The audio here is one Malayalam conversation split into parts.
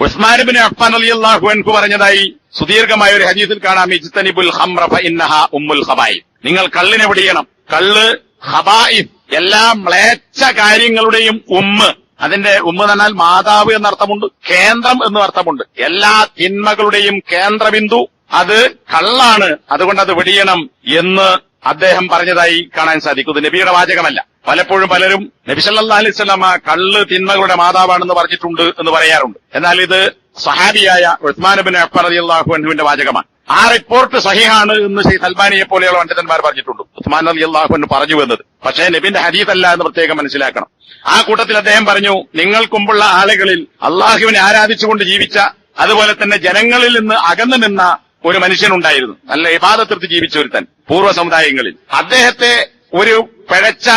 ഉസ്മാനബിന് അഫ്ഫാൻ അലി അള്ളാഹു അൻഹു പറഞ്ഞതായി സുദീർഘമായ ഒരു ഹദീസിൽ കാണാം. ഇജ്തനിബുൽ ഹംറഫ ഇന്നഹ ഉമ്മുൽ ഹബായി നിങ്ങൾ കള്ളിനെ പിടിയണം. കള്ള് ഹബായി എല്ലാ മ്ലേച്ച കാര്യങ്ങളുടെയും ഉമ്മ്. അതിന്റെ ഉമ്മ തന്നാൽ മാതാവ് എന്നർത്ഥമുണ്ട് കേന്ദ്രം എന്ന് അർത്ഥമുണ്ട്. എല്ലാ തിന്മകളുടെയും കേന്ദ്രബിന്ദു അത് കള്ളാണ്. അതുകൊണ്ട് അത് വെടിയണം എന്ന് അദ്ദേഹം പറഞ്ഞതായി കാണാൻ സാധിക്കും. ഇത് നബിയുടെ വാചകമല്ല. പലപ്പോഴും പലരും നബിസല്ലാ വസല്ലമ കള്ള് തിന്മകളുടെ മാതാവാണെന്ന് പറഞ്ഞിട്ടുണ്ട് എന്ന് പറയാറുണ്ട്. എന്നാൽ ഇത് സഹാബിയായ ഉസ്മാൻ ബിൻ അലി റളിയല്ലാഹു അൻഹുവിന്റെ വാചകമാണ്. ആ റിപ്പോർട്ട് സഹിഹാണ് എന്ന് ഷെയ്ഖ് അൽബാനിയെ പോലെയുള്ള പണ്ഡിതന്മാർ പറഞ്ഞിട്ടുണ്ട്. ഉസ്മാൻ അലി അൻഹു പറഞ്ഞു വന്നത് പക്ഷേ നബിന്റെ അല്ല എന്ന് പ്രത്യേകം മനസ്സിലാക്കണം. ആ കൂട്ടത്തിൽ അദ്ദേഹം പറഞ്ഞു നിങ്ങൾക്കുമ്പുള്ള ആളുകളിൽ അള്ളാഹുവിനെ ആരാധിച്ചുകൊണ്ട് ജീവിച്ച അതുപോലെ തന്നെ ജനങ്ങളിൽ നിന്ന് അകന്നു നിന്ന ഒരു മനുഷ്യനുണ്ടായിരുന്നു. നല്ല ഇബാദത്തെടുത്ത് ജീവിച്ച ഒരുത്തൻ പൂർവ സമുദായങ്ങളിൽ. അദ്ദേഹത്തെ ഒരു പിഴച്ച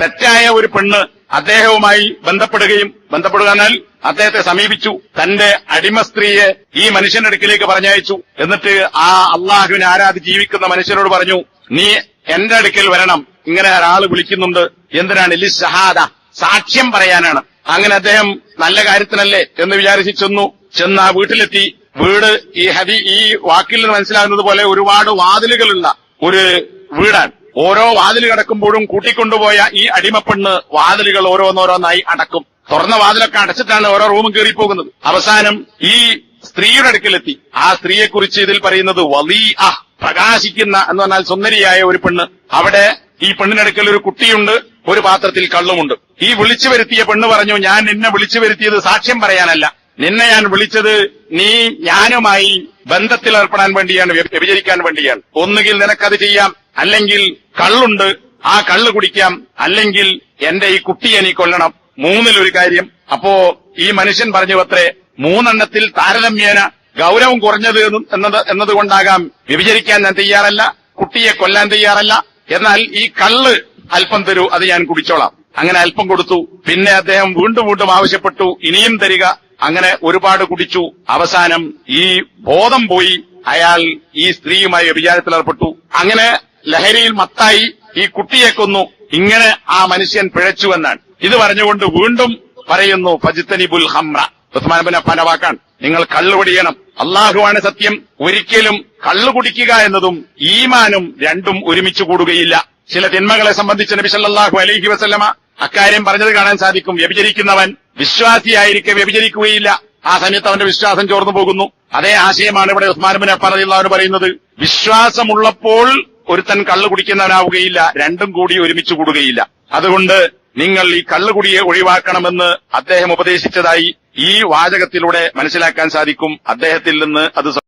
തെറ്റായ ഒരു പെണ്ണ് അദ്ദേഹവുമായി ബന്ധപ്പെടുകയും ബന്ധപ്പെടുകാനാൽ അദ്ദേഹത്തെ സമീപിച്ചു. തന്റെ അടിമ സ്ത്രീയെ ഈ മനുഷ്യന്റെ അടുക്കിലേക്ക് പറഞ്ഞയച്ചു. എന്നിട്ട് ആ അള്ളാഹുവിനെ ആരാധി ജീവിക്കുന്ന മനുഷ്യനോട് പറഞ്ഞു നീ എന്റെ അടുക്കൽ വരണം. ഇങ്ങനെ ഒരാൾ വിളിക്കുന്നുണ്ട്. എന്തിനാണ്? ലി ഷഹാദ. സാക്ഷ്യം പറയാനാണ്. അങ്ങനെ അദ്ദേഹം നല്ല കാര്യത്തിനല്ലേ? എന്ന് വിചാരിച്ച് ചെന്നു. ചെന്ന് ആ വീട്ടിലെത്തി. വീട് ഈ ഹരി ഈ വാക്കിൽ നിന്ന് മനസ്സിലാകുന്നത് പോലെ ഒരുപാട് വാതിലുകളുള്ള ഒരു വീടാണ്. ഓരോ വാതിൽ കിടക്കുമ്പോഴും കൂട്ടിക്കൊണ്ടുപോയ ഈ അടിമപ്പെണ്ണ് വാതിലുകൾ ഓരോന്നോരോന്നായി അടക്കും. തുറന്ന വാതിലൊക്കെ അടച്ചിട്ടാണ് ഓരോ റൂമും കയറി പോകുന്നത് അവസാനം ഈ സ്ത്രീയുടെ അടുക്കലെത്തി. ആ സ്ത്രീയെക്കുറിച്ച് ഇതിൽ പറയുന്നത് വലി ആ പ്രകാശിക്കുന്ന എന്ന് പറഞ്ഞാൽ സുന്ദരിയായ ഒരു പെണ്ണ്. അവിടെ ഈ പെണ്ണിനടുക്കൽ ഒരു കുട്ടിയുണ്ട് ഒരു പാത്രത്തിൽ കള്ളുമുണ്ട്. ഈ വിളിച്ചു വരുത്തിയ പെണ്ണ് പറഞ്ഞു ഞാൻ നിന്നെ വിളിച്ചു വരുത്തിയത് സാക്ഷ്യം പറയാനല്ല. നിന്നെ ഞാൻ വിളിച്ചത് നീ ഞാനുമായി ബന്ധത്തിൽ ഏർപ്പെടാൻ വേണ്ടിയാണ് വ്യ- വ്യഭിചരിക്കാൻ വേണ്ടിയാണ്. ഒന്നുകിൽ നിനക്കത് ചെയ്യാം അല്ലെങ്കിൽ കള്ളുണ്ട് ആ കള്ള് കുടിക്കാം അല്ലെങ്കിൽ എന്റെ ഈ കുട്ടിയെ നീ കൊല്ലണം. മൂന്നിലൊരു കാര്യം. അപ്പോ ഈ മനുഷ്യൻ പറഞ്ഞു അത്രേ മൂന്നെണ്ണത്തിൽ താരതമ്യേന ഗൗരവം കുറഞ്ഞത് എന്ന് എന്നത് എന്നതുകൊണ്ടാകാം വ്യഭിചരിക്കാൻ ഞാൻ തയ്യാറല്ല കുട്ടിയെ കൊല്ലാൻ തയ്യാറല്ല. എന്നാൽ ഈ കള്ള് അല്പം തരൂ അത് ഞാൻ കുടിച്ചോളാം. അങ്ങനെ അല്പം കൊടുത്തു. പിന്നെ അദ്ദേഹം വീണ്ടും വീണ്ടും ആവശ്യപ്പെട്ടു ഇനിയും തരിക. അങ്ങനെ ഒരുപാട് കുടിച്ചു. അവസാനം ഈ ബോധം പോയി അയാൾ ഈ സ്ത്രീയുമായി വ്യഭിചാരത്തിലേർപ്പെട്ടു അങ്ങനെ ലഹരിയിൽ മത്തായി ഈ കുട്ടിയെ കൊന്നു. ഇങ്ങനെ ആ മനുഷ്യൻ പിഴച്ചുവെന്നാണ്. ഇത് പറഞ്ഞുകൊണ്ട് വീണ്ടും പറയുന്നു ഫജിത്തനിബുൽ ഹംറ ഉസ്മാൻ അഫാന്റെ വാക്കാണ്. നിങ്ങൾ കള്ളുപിടിയണം അള്ളാഹുവാണ് സത്യം. ഒരിക്കലും കള്ളു കുടിക്കുക എന്നതും ഈമാനും രണ്ടും ഒരുമിച്ച് കൂടുകയില്ല. ചില തിന്മകളെ സംബന്ധിച്ച് നബി സല്ലല്ലാഹു അലൈഹി വസ്ലമ അക്കാര്യം പറഞ്ഞത് കാണാൻ സാധിക്കും. വ്യഭിചരിക്കുന്നവൻ വിശ്വാസിയായിരിക്കെ വ്യഭിചരിക്കുകയില്ല. ആ സമയത്ത് അവന്റെ വിശ്വാസം ചോർന്നു പോകുന്നു. അതേ ആശയമാണ് ഇവിടെ അഫാൻ റളിയല്ലാഹു പറയുന്നത്. വിശ്വാസമുള്ളപ്പോൾ ഒരുത്തൻ കള്ളു കുടിക്കുന്നവനാവുകയില്ല രണ്ടും കൂടി ഒരുമിച്ച് കൂടുകയില്ല. അതുകൊണ്ട് നിങ്ങൾ ഈ കള്ളുകുടിയെ ഒഴിവാക്കണമെന്ന് അദ്ദേഹം ഉപദേശിച്ചതായി ഈ വാചകത്തിലൂടെ മനസ്സിലാക്കാൻ സാധിക്കും. അദ്ദേഹത്തിൽ നിന്ന് അത്